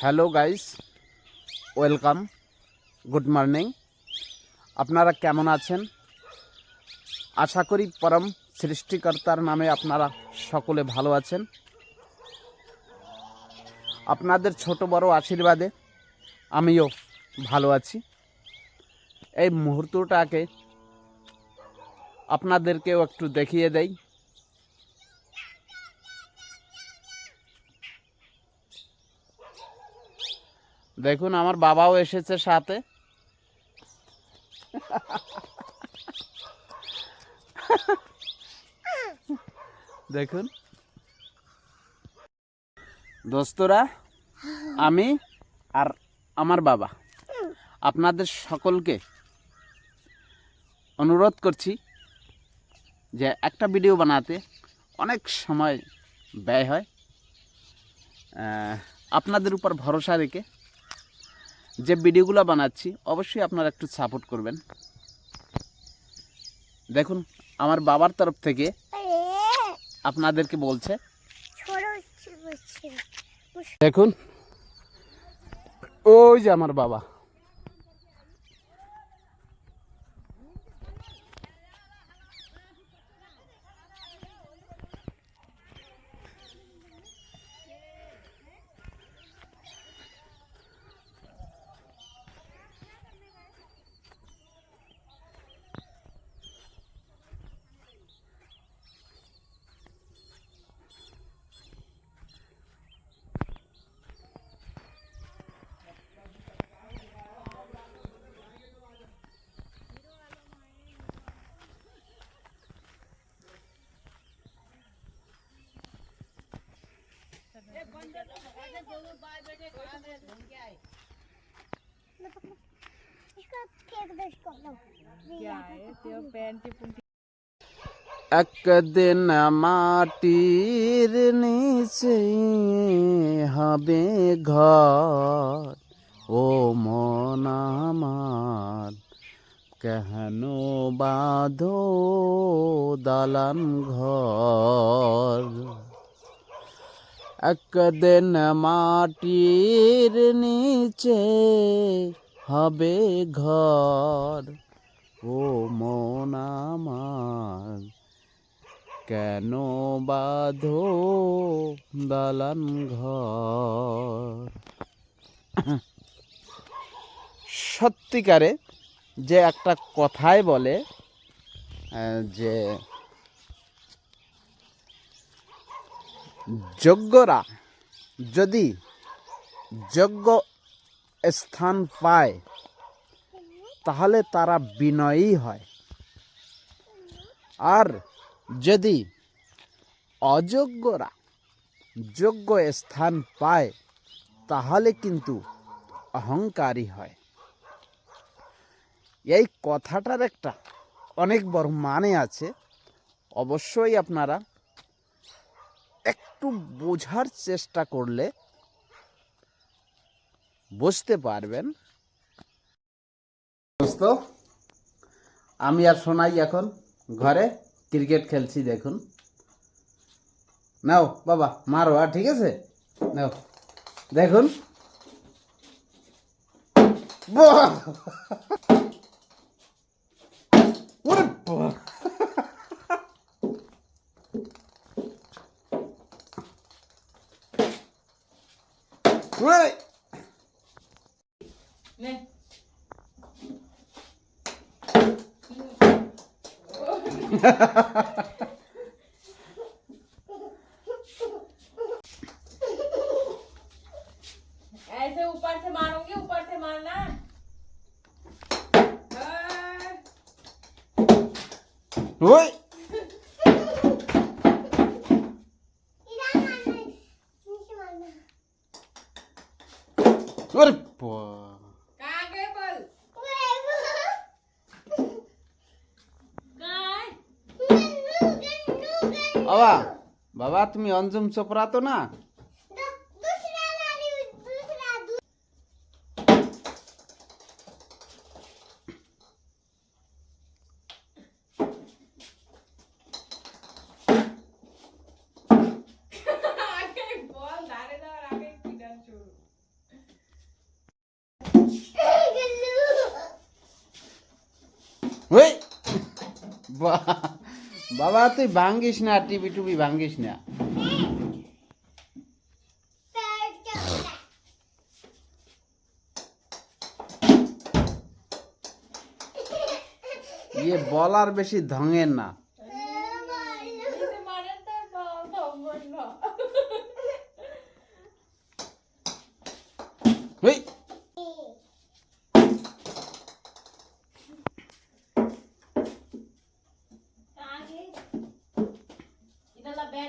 Hello guys welcome good morning আপনারা কেমন আছেন? আশা করি পরম সৃষ্টিকর্তার নামে আপনারা সকলে ভালো আছেন। আপনাদের ছোট বড় আশীর্বাদে আমিও ভালো আছি। এই মুহূর্তটাকে আপনাদেরকেও একটু দেখিয়ে দেই। দেখুন, আমার বাবাও এসেছে সাথে। দেখুন। দোস্তরা, আমি আর আমার বাবা, আপনাদের সকলকে অনুরোধ করছি যে একটা ভিডিও বানাতে অনেক সময় ব্যয় হয়। আপনাদের উপর ভরসা রেখে যে ভিডিওগুলো বানাচ্ছি অবশ্যই আপনারা একটু সাপোর্ট করবেন। দেখুন আমার বাবার তরফ থেকে আপনাদেরকে বলছে। দেখুন ওই যে আমার বাবা। একদিন মাটির নিচে হবে ঘর। ও মন আমার কেন বাঁধো দালান ঘর? একদিন মাটির নিচে হবে ঘর। ও মন আমার, কেন বাঁধো দালান ঘর? সত্যিকারে যে একটা কথাই বলে যে যোগ্যরা যদি যোগ্য স্থান পায়, তাহলে তারা বিনয়ী হয়। আর যদি অযোগ্যরা যোগ্য স্থান পায়, তাহলে কিন্তু অহংকারী হয়। এই কথাটার একটা অনেক বড় মানে আছে। অবশ্যই আপনারা একটু বোঝার চেষ্টা করলে বুঝতে পারবেন। দোস্ত, আমি আর শোনাই এখন ঘরে ক্রিকেট খেলছি, দেখুন। নাও, বাবা, মারো, আর ঠিক আছে? নাও, দেখুন! ऐसे ऊपर से मारूँगी ऊपर से मारना। ओए বাবা বাবা তুমি অঞ্জুম চোপড়া তো না Wait. বাবা তুই ভাঙ্গিস না টিভি টুবি ভাঙ্গিস না। ইয়ে বলার বেশি ধঙের না।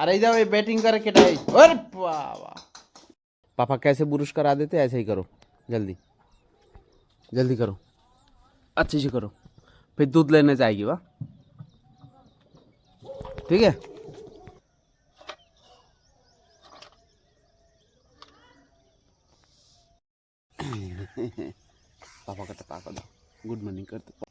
अरे इधर ये बैटिंग करके टाइम और पापा, कैसे बुरुश करा देते? ऐसे ही करो। जल्दी। जल्दी करो। अच्छे से करो। फिर दूध लेने जाएगी, वाह। ठीक है? पापा का टपा दो। गुड मॉर्निंग करते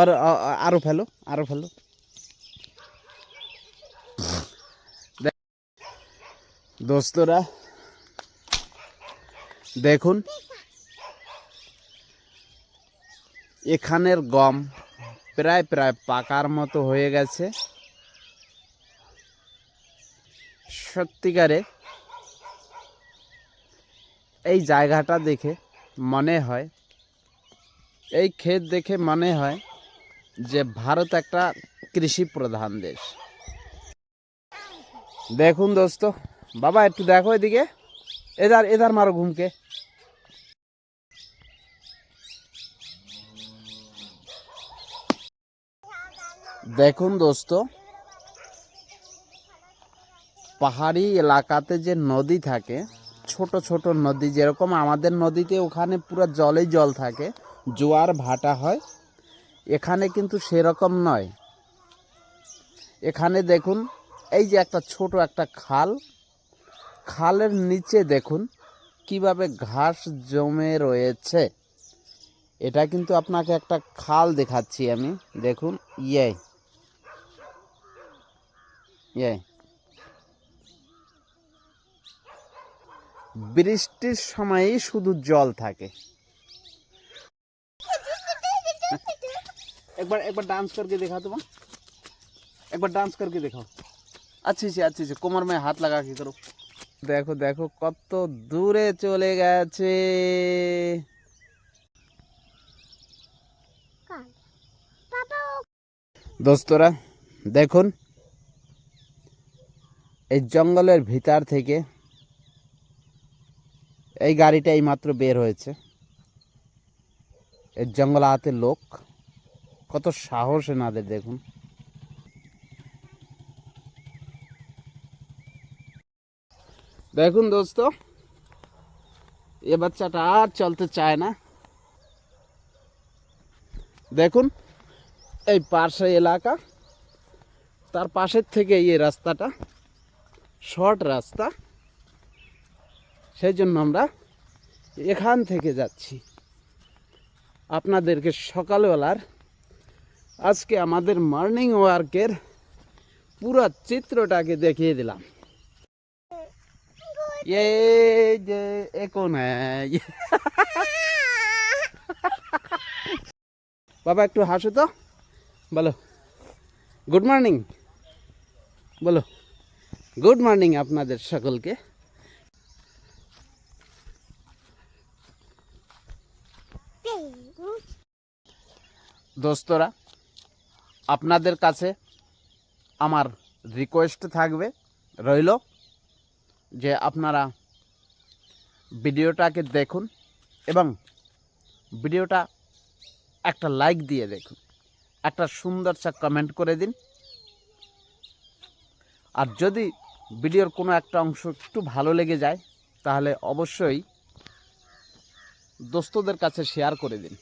আর আরও ফেলো আরও ফেলো। দোস্তরা, দেখুন। এখানের গম প্রায় প্রায় পাকার মতো হয়ে গেছে। সত্যিকারে এই জায়গাটা দেখে মনে হয়, এই ক্ষেত দেখে মনে হয় যে ভারত একটা কৃষি প্রধান দেশ। দেখুন দোস্ত, বাবা একটু দেখো এদিকে। এদার এদার মারো ঘুমকে। দেখুন দোস্ত, পাহাড়ি এলাকাতে যে নদী থাকে, ছোট ছোট নদী, যেরকম আমাদের নদীতে ওখানে পুরো জলেই জল থাকে, জোয়ার ভাটা হয়। এখানে কিন্তু সেরকম নয়। এখানে দেখুন, এই যে একটা ছোট একটা খাল, খালের নিচে দেখুন কীভাবে ঘাস জমে রয়েছে। এটা কিন্তু আপনাকে একটা খাল দেখাচ্ছি আমি। দেখুন ইয়ে ইয়ে। বৃষ্টির সময়ই শুধু জল থাকে। एक बार एक बार डांस करके दिखा तुम एक बार डांस करके दिखाओ अच्छी से अच्छी से কোমর में হাত লাগা কি করো দেখো দেখো কত দূরে চলে গেছে দোস্তরা দেখুন এই জঙ্গলের ভিতর থেকে এই গাড়িটা এইমাত্র বের হয়েছে এর জঙ্গল হাতে লোক কত সাহস এনাদের দেখুন। দেখুন দোস্ত, এ বাচ্চাটা আর চলতে চায় না। দেখুন, এই পার্শ্ব এলাকা, তার পাশের থেকে এই রাস্তাটা, শর্ট রাস্তা। সেই জন্য আমরা এখান থেকে যাচ্ছি। আপনাদেরকে সকালবেলার আজকে আমাদের মর্নিং ওয়ার্কের পুরো চিত্রটাকে দেখিয়ে দিলাম। এ যে ये বাবা একটু হাসো তো। বলো গুড মর্নিং বলো গুড মর্নিং আপনাদের সকলকে। দোস্তরা আপনাদের কাছে আমার রিকোয়েস্ট থাকবে, রইল যে আপনারা ভিডিওটাকে দেখুন এবং ভিডিওটা একটা লাইক দিয়ে দেখুন, একটা সুন্দর সা কমেন্ট করে দিন। আর যদি ভিডিওর কোনো একটা অংশ একটু ভালো লেগে যায়, তাহলে অবশ্যই দোস্তদের কাছে শেয়ার করে দিন।